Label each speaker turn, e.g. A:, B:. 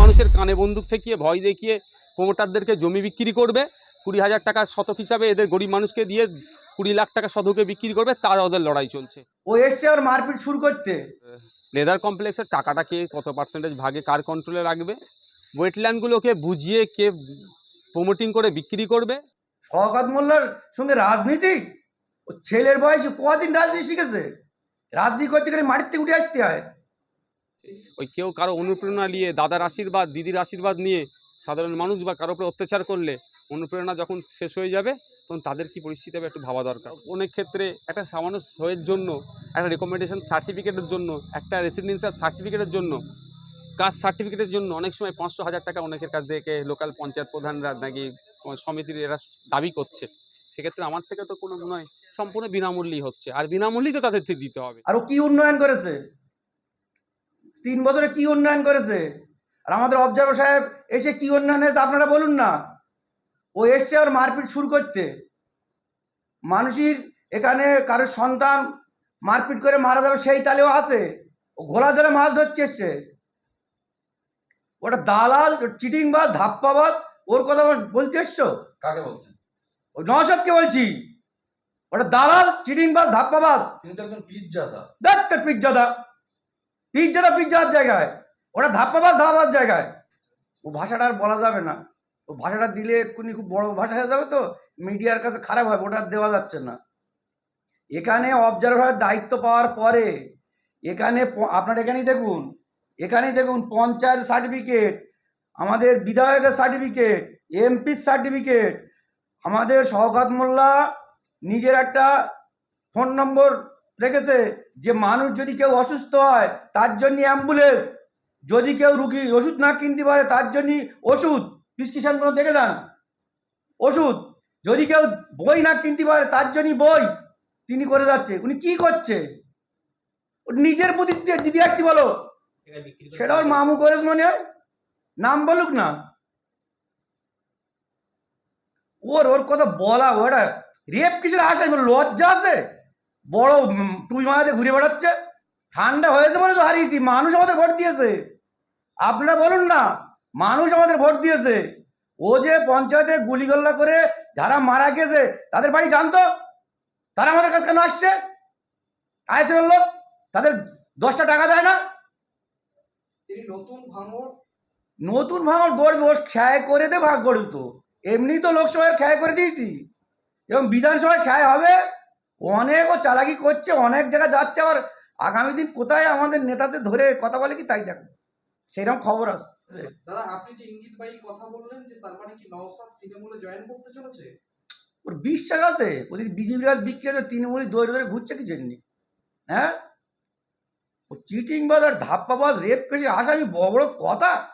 A: মানুষের কানে বন্দুক ঠেকিয়ে ভয় দেখিয়ে প্রমোটারদেরকে জমি বিক্রি করবে কুড়ি হাজার টাকা শতক হিসাবে এদের গরিব মানুষকে দিয়ে কুড়ি লাখ টাকা শতকে বিক্রি করবে তার ওদের লড়াই চলছে।
B: ও এসছে আর মারপিট শুরু করতে?
A: লেদার কমপ্লেক্সের টাকাটা কে কত পার্সেন্টেজ ভাগে কার কন্ট্রোলে রাখবে? ওয়েটল্যান্ডগুলোকে বুঝিয়ে কে প্রমোটিং করে বিক্রি করবে?
B: শওকত মোল্লার সঙ্গে রাজনীতি? ও ছেলের বয়সে কদিন রাজনীতি শিখেছে? রাজনীতি করতে গেলে মাটির থেকে উঠে আসতে হয়।
A: ওই কেউ কারও অনুপ্রেরণা নিয়ে দাদার আশীর্বাদ দিদির আশীর্বাদ নিয়ে সাধারণ মানুষ বা কারও উপরে অত্যাচার করলে অনুপ্রেরণা যখন শেষ হয়ে যাবে তখন তাদের কি পরিস্থিতি হবে একটু ভাবা দরকার। অনেক ক্ষেত্রে একটা সামান্য সইয়ের জন্য একটা রেকমেন্ডেশন সার্টিফিকেটের জন্য একটা রেসিডেন্সিয়াল সার্টিফিকেটের জন্য কাস্ট সার্টিফিকেটের জন্য অনেক সময় পাঁচশো হাজার টাকা অনেকের কাছ থেকে লোকাল পঞ্চায়েত প্রধানরা নাকি সমিতির এরা দাবি করছে। সেক্ষেত্রে আমার থেকে তো কোনো মনে হয় সম্পূর্ণ বিনামূল্যেই হচ্ছে। আর বিনামূল্যেই তো তাদের দিতে হবে।
B: আর কি উন্নয়ন করেছে? তিন বছরে কি উন্নয়ন করেছে? আর আমাদের অবজার্ভার সাহেব এসে কি উন্নয়ন হয়েছে আপনারা বলুন না। ও এসছে আর মারপিট শুরু করতে। মানুষের এখানে কারোর সন্তান মারপিট করে মারা যাবে সেই তালেও আছে। ও ঘোলা জলে মাছ ধরছে এসছে। ওটা দালাল চিটিংবাজ ধাপ্পাবাজ ওর কথা বলতে এসছো?
C: কাকে বলছেন?
B: ওই নসদকে বলছি। ওটা দালাল চিটিংবাজ ধাপ্পাবাজ
C: তিনি তো একজন পিজ্জাদা
B: দেখ তোর পিজ্জাদা পিজ্জাদা পিজ্জার জায়গায়। ওটা ধাপ্পাবাজ ধাপাবাজ জায়গায়। ও ভাষাটা আর বলা যাবে না। ও ভাষাটা দিলে এক্ষুনি খুব বড় ভাষা হয়ে যাবে তো, মিডিয়ার কাছে খারাপ হবে, ওটা দেওয়া যাচ্ছে না। এখানে অবজারভারের দায়িত্ব পাওয়ার পরে, এখানে আপনার এখানেই দেখুন এখানেই দেখুন পঞ্চায়েত সার্টিফিকেট আমাদের বিধায়কের সার্টিফিকেট এমপির সার্টিফিকেট আমাদের শওকাত মোল্লা নিজের একটা ফোন নম্বর রেখেছে যে মানুষ যদি কেউ অসুস্থ হয় তার জন্য অ্যাম্বুলেন্স। যদি কেউ রুগী ওষুধ না কিনতে পারে তার জন্য ওষুধ। প্রিসক্রিপশনগুলো দেখে যান? ওষুধ। যদি কেউ বই না কিনতে পারে তার জন্য বই। তিনি করে যাচ্ছে। উনি কি করছে? নিজের প্রতি জিদি আসতে বলো। সেটা ওর মামু করেছ মনে হয়। নাম বলুক না। ওর ওর কথা বলা ওটা রেপ কিসের আশা লজ্জা আছে? বড় টুই মারাতে ঘুরে বেড়াচ্ছে। ঠান্ডা হয়েছে বলে তো হারিয়েছি। মানুষ আমাদের ভোট দিয়েছে। আপনারা বলুন না মানুষ আমাদের ভোট দিয়েছে। ও যে পঞ্চায়েতে গুলিগল্লা করে যারা মারা গেছে তাদের বাড়ি জানতো? তারা আমাদের কাছে কেন আসছে? আইসের লোক তাদের দশটা টাকা দেয় না?
C: নতুন ভাঙর
B: নতুন ভাঙর গড়বে ও ক্ষয় করে দে ভাগ গড়ব তো। এমনি তো লোকসভায় ক্ষয় করে দিয়েছি। এবং বিধানসভায় ক্ষয় হবে। অনেক ও চালাকি করছে অনেক জায়গায় যাচ্ছে আবার আগামী দিন কোথায় আমাদের নেতাদের ধরে কথা বলে কি তাই দেখো। সেইরকম খবর আছে
C: দাদা আপনি যে ইঙ্গিতবাহী কথা বললেন যে তার মানে কি নওসাদ তৃণমূলে জয়েন করতে চলেছে?
B: ওর বিশ্বাস আছে ওদিকে বিক্রি দৌড়ে দৌড়ে ঘুরছে কি জন্য? হ্যাঁ? ও চিটিং বাজ আর ধাপ্পাবাজ রেপ আসামি বড় বড় কথা।